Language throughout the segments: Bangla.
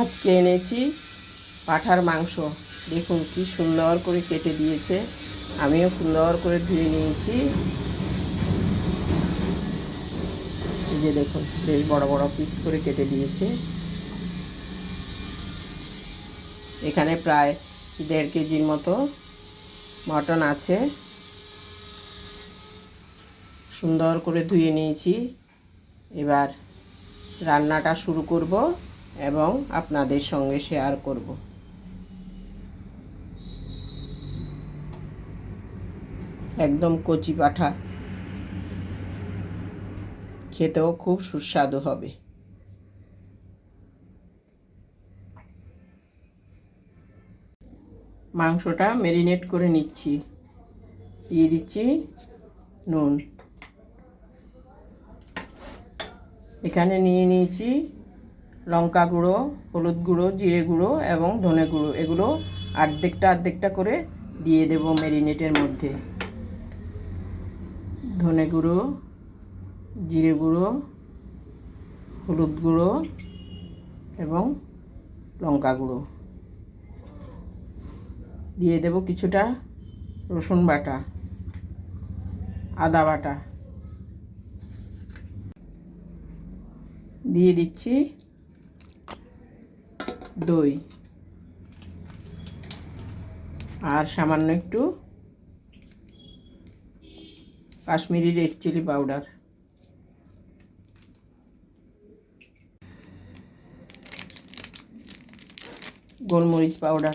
আজকে এনেছি পাঠার মাংস। দেখুন কি সুন্দর করে কেটে দিয়েছে। আমিও সুন্দর করে ধুয়ে নিয়েছি। এই যে দেখুন, বেশ বড় বড় পিস করে কেটে দিয়েছে। এখানে প্রায় দেড় কেজির মতো মটন আছে। সুন্দর করে ধুয়ে নিয়েছি। এবার রান্নাটা শুরু করব। এবং আপনাদের সঙ্গে শেয়ার করব। একদম কচি পাঠা। খেতেও খুব সুস্বাদু হবে। মাংসটা ম্যারিনেট করে নিচ্ছি। দিয়ে দিচ্ছি নুন। এখানে নিয়ে নিয়েছি লঙ্কা গুঁড়ো, হলুদ গুঁড়ো, জিরে গুঁড়ো এবং ধনে গুঁড়ো। এগুলো আর্ধেকটা আর্ধেকটা করে দিয়ে দেব ম্যারিনেটের মধ্যে। ধনে গুঁড়ো, জিরে গুঁড়ো, হলুদ গুঁড়ো এবং লঙ্কা গুঁড়ো। দিয়ে দেব কিছুটা রসুন বাটা, আদা বাটা। দিয়ে দিচ্ছি দই। আর সামান্য একটু কাশ্মীরি রেড চিলি পাউডার। গোলমরিচ পাউডার।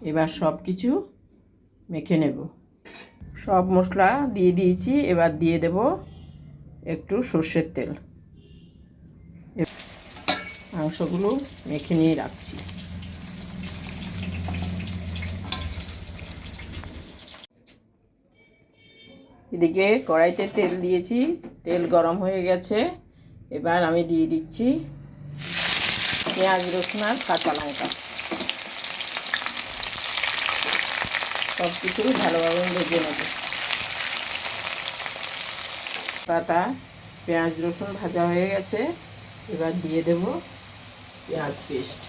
এবার সব কিছু মেখে নেব। সব মশলা দিয়ে দিয়েছি, এবার দিয়ে দেব একটু সর্ষের তেল। মাংসগুলো মেখে নিয়ে রাখছি। এদিকে কড়াইতে তেল দিয়েছি, তেল গরম হয়ে গেছে। এবার আমি দিয়ে দিচ্ছি পেঁয়াজ রসুন আর কাঁচা লঙ্কা। সব কিছু ভালোভাবে ভেজে নেব। পাতা পেঁয়াজ, রসুন ভাজা হয়ে গেছে। এবার দিয়ে দেব পেঁয়াজ পেস্ট।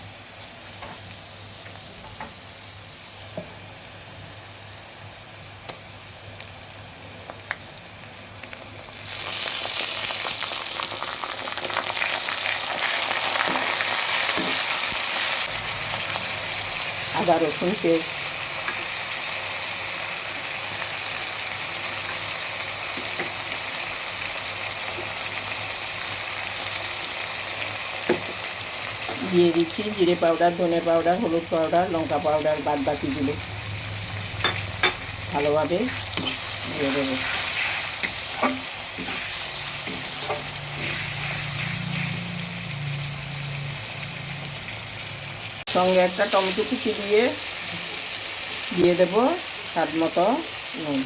আদা, রসুন পেস্ট। দিয়ে দিচ্ছি, জিরে পাউডার ধনে পাউডার হলুদ পাউডার লঙ্কা পাউডার বাদ বাকিগুলো ভালোভাবে দিয়ে দেবো। সঙ্গে একটা টমেটো কুচি দিয়ে দিয়ে দেব স্বাদ মতো নুন।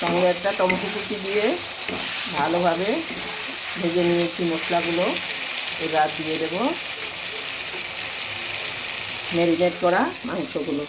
সঙ্গে একটা টমেটো কুচি দিয়ে ভালোভাবে ভেজে নিয়েছি মশলাগুলো। এবার দিয়ে দেব ম্যারিনেট করা মাংসগুলো।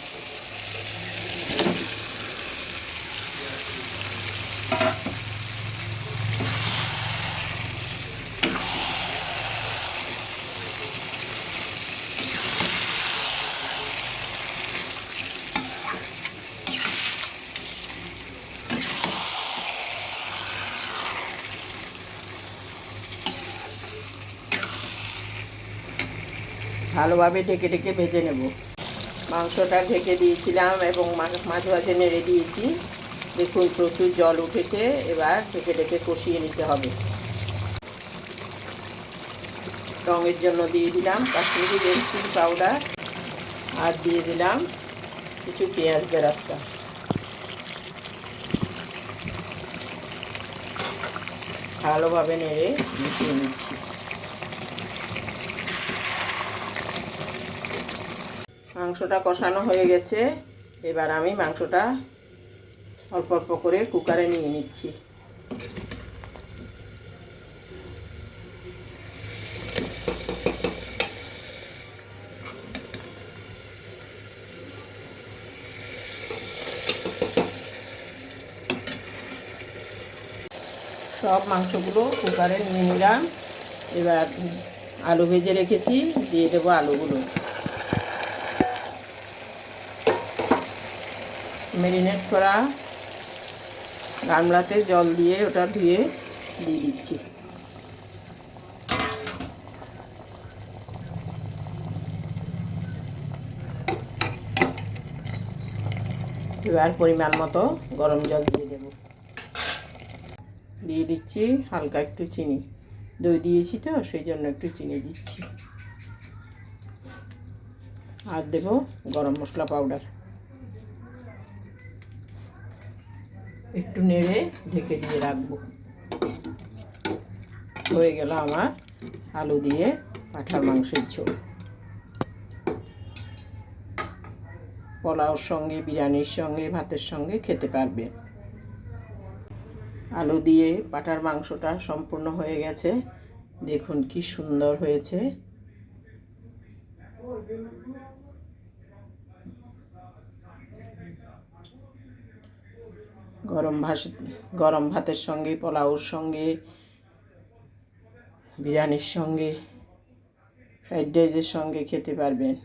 ভালোভাবে ঢেকে ঢেকে ভেজে নেব। মাংসটা ঢেকে দিয়েছিলাম এবং মা- মাঝে মাঝে নেড়ে দিয়েছি। দেখুন, প্রচুর জল উঠেছে। এবার ঢেকে ঢেকে কষিয়ে নিতে হবে। রঙের জন্য দিয়ে দিলাম কাশ্মীরি রেড চিলি পাউডার আর দিয়ে দিলাম কিছু পেঁয়াজ বেরাস্তা। ভালোভাবে নেড়ে মিশিয়ে নিচ্ছি। মাংসটা কষানো হয়ে গেছে। এবার আমি মাংসটা অল্প অল্প করে কুকারে নিয়ে নিচ্ছি। সব মাংসগুলো কুকারে নিয়ে নিলাম। এবার আলু ভেজে রেখেছি, দিয়ে দেবো আলুগুলো। মেরিনেট করা গামলাতে জল দিয়ে ওটা ধুয়ে দিয়ে দিচ্ছি। এবার পরিমাণ মতো গরম জল দিয়ে দেব। দিয়ে দিচ্ছি হালকা একটু চিনি। দই দিয়েছি তো, সেই জন্য একটু চিনি দিচ্ছি। আর দেব গরম মশলা পাউডার। একটু নেড়ে ঢেকে দিয়ে রাখব। হয়ে গেল আমার আলু দিয়ে পাঠার মাংসের ঝোল। পোলাওর সঙ্গে, বিরিয়ানির সঙ্গে, ভাতের সঙ্গে খেতে পারবে। আলু দিয়ে পাটার মাংসটা সম্পূর্ণ হয়ে গেছে। দেখুন কি সুন্দর হয়েছে। গরম ভাস গরম ভাতের সঙ্গে পোলাওর সঙ্গে বিরিয়ানির সঙ্গে ফ্রাইড রাইসের সঙ্গে খেতে পারবেন।